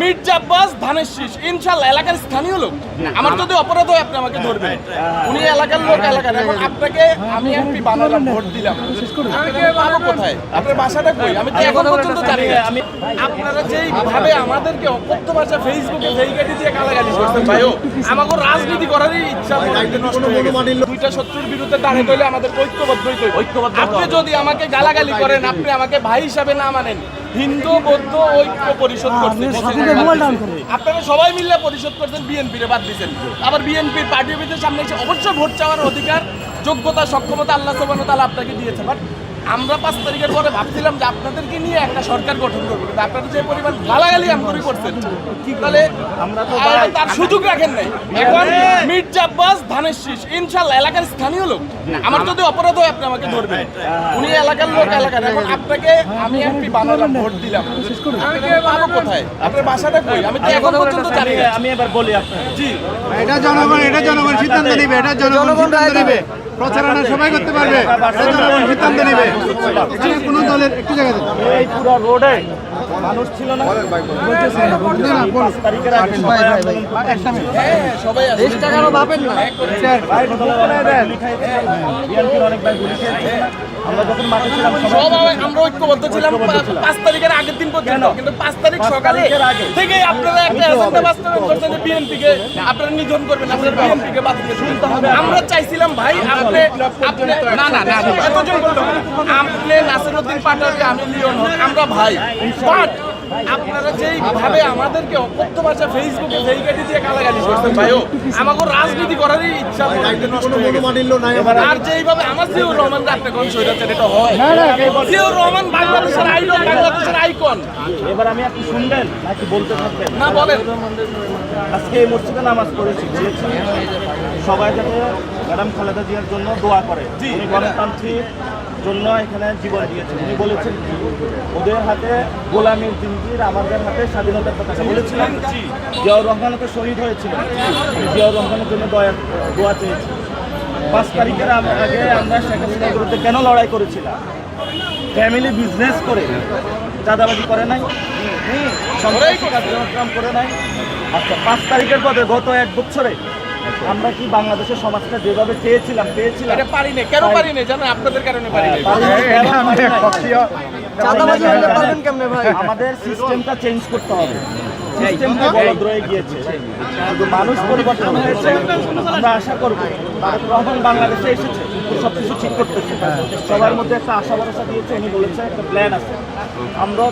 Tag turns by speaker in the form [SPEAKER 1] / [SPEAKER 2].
[SPEAKER 1] মির্জা আব্বাস ধানের শীষ। ইনশাল্লাহ এলাকার স্থানীয় লোক। আমার যদি অপরাধ হয় আপনি আমাকে ধরবেন। উনি এলাকার লোক এলাকার এখন আপনাকে আমি এমপি বানালাম ভোট দিলাম। পাবো কোথায়? আপনার বাসাটা কই? আমি তো এখন পর্যন্ত জানি না। আমি আপনারা যেই ভাবে আমাদেরকে অকথ্য ভাষা ফেসবুকে দিয়ে গালাগালি করছেন ভাইও আমাকে রাজনীতি করারই ইচ্ছা দুইটা শত্রুর বিরুদ্ধে দাঁড়িয়ে হইলে আমাদের ঐক্যবদ্ধ ঐক্যবদ্ধ আপনি যদি আমাকে গালাগালি করেন আপনি আমাকে ভাই হিসাবে না মানেন হিন্দু বৌদ্ধ ঐক্য পরিষদ করছেন আপনারা সবাই মিলে পরিষদ করছেন বিএনপি রে বাদ দিচ্ছেন আবার বিএনপির পার্টি অফিসের সামনে এসে অবশ্যই ভোট চাওয়ার অধিকার যোগ্যতা সক্ষমতা আল্লাহ সুবহানাহু তালা আপনাকে দিয়েছে। বাট আমরা পাঁচ তারিখের পরে ভাবছিলাম যে আপনাদেরকে নিয়ে একটা সরকার গঠন করব কিন্তু আপনারা যে পরিমাণ গালাগালি আমগুলি করছেন কি তাহলে আমরা তার সুযোগ রাখেন নাই। এখন মির্জা আব্বাস ধানের শীষ ইনশাল্লাহ এলাকার স্থানীয় লোক। আমার যদি অপরাধ হয় আপনি আমাকে ধরবেন। উনি এলাকার লোক এলাকার। এখন আপনাকে আমি এমপি বানালাম ভোট দিলাম। পাবো কোথায়? আপনার বাসাটা কই? আমি তো এখন পর্যন্ত জানি না।
[SPEAKER 2] আমি এবার বলি আপনার
[SPEAKER 1] জি।
[SPEAKER 3] এটা জনগণ এটা জনগণ সিদ্ধান্ত নেবে এটা জনগণ সিদ্ধান্ত নেবে। প্রচারণা সবাই করতে পারবে। জনগণ সিদ্ধান্ত নেবে। কোনো দলের একটু জায়গা
[SPEAKER 2] এই পুরো রোডে মানুষ ছিল না।
[SPEAKER 1] হ্যাঁ
[SPEAKER 2] আমরা যখন মাঠে ছিলাম
[SPEAKER 1] সব আমরা- আমরা ঐক্যবদ্ধ ছিলাম পাঁচ তারিখের আগের দিন পর্যন্ত। কিন্তু পাঁচ তারিখ সকালে। থেকে আপনারা একটা এজেন্ডা বাস্তবায়ন করছেন যে বিএনপি কে আপনারা নিধন করবেন আপনারা বিএনপি কে বাদ শুনতে হবে। আমরা চাইছিলাম ভাই আপনি আপনি না না না এতজন বলতে। আপনি নাসিরউদ্দিন পাটোয়ারি আমি লিওন হক আমরা ভাই। বাট আপনারা যেই ভাবে আমাদেরকে অকথ্য ভাষা ফেসবুকে ভেরিকেটি দিয়ে গালাগালি করছেন ভাইও আমাকে রাজনীতি করারই ইচ্ছা নষ্ট হয়ে গেছে। আর যেইভাবে আমার জিয়াউর রহমান আপনি কোন সৈরাচার এটা হয়। জিয়াউর রহমান বাংলাদেশের আইকন বাংলাদেশের আইকন
[SPEAKER 2] এবার আমি আপনি শুনবেন নাকি বলতে থাকবেন?
[SPEAKER 1] না বলেন।
[SPEAKER 2] আজকে এই মসজিদে নামাজ পড়েছি সবাই যাতে ম্যাডাম খালেদা জিয়ার জন্য দোয়া করে। উনি গণতান্ত্রিক জন্য এখানে জীবন দিয়েছেন। উনি বলেছেন ওদের হাতে গোলামীর জিঞ্জির আমাদের হাতে স্বাধীনতার কথা বলেছিলেন জিয়াউর রহমানও তো শহীদ হয়েছিলেন। জিয়াউর রহমানের জন্য দয়া, দোয়া চেয়েছি। পাঁচ তারিখের আগে আমরা শেখ হাসিনার বিরুদ্ধে কেন লড়াই করেছিলাম? ফ্যামিলি বিজনেস করে চাঁদাবাজি করে নাই, সন্ত্রাসী কার্যক্রম করে নাই। আচ্ছা পাঁচ তারিখের পরে গত এক বছরে আমরা কি বাংলাদেশের সমাজটা যেভাবে চেয়েছিলাম পেয়েছিলাম।
[SPEAKER 1] এটা পারি না কেন পারি না জানেন আপনাদের কারণে পারি না
[SPEAKER 2] চাঁদাবাজি হলে পারবেন কেমনে ভাই? আমাদের সিস্টেমটা চেঞ্জ করতে হবে। সিস্টেমটা বলদ রয়ে গিয়েছে। মানুষ পরিবর্তন হয়েছে। আমরা আশা করব। তারেক রহমান বাংলাদেশে এসেছে। সব কিছু ঠিক করতেছে। সবার মধ্যে একটা আশা ভরসা দিয়েছে। উনি বলেছে একটা প্ল্যান আছে। আমরাও